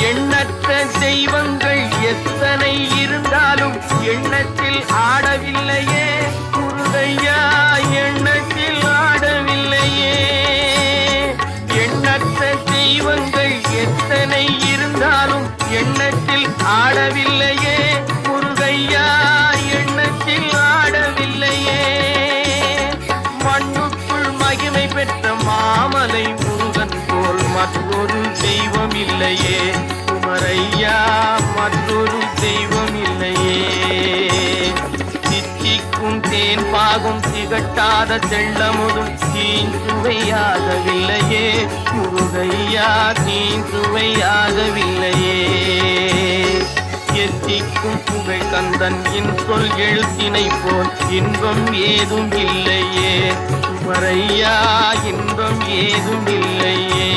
எண்ணற்ற தெய்வங்கள் எத்தனை இருந்தாலும் எண்ணத்தில் ஆடவில்லையே. குருதையா எண்ணத்தில் ஆடவில்லையே. எண்ணற்ற தெய்வங்கள் எத்தனை இருந்தாலும் எண்ணத்தில் ஆடவில்லையே. குருதையா எண்ணத்தில் ஆடவில்லையே. மண்ணுக்குள் மகிமை பெற்ற மாமலை தெய்வம் இல்லையே குமரையா மற்றொரு தெய்வம் இல்லையே சித்திக்கும் தேன் பாகும் திகட்டாத தெள்ளமுதும் தீஞ்சுவையாகவில்லையே முருகையா தீஞ்சுவையாகவில்லையே எத்திக்கும் புகை கந்தன் இன் சொல் எழுத்தினை போல் இன்பம் ஏதும் இல்லையே. குமரையா இன்பம் ஏதும் இல்லையே.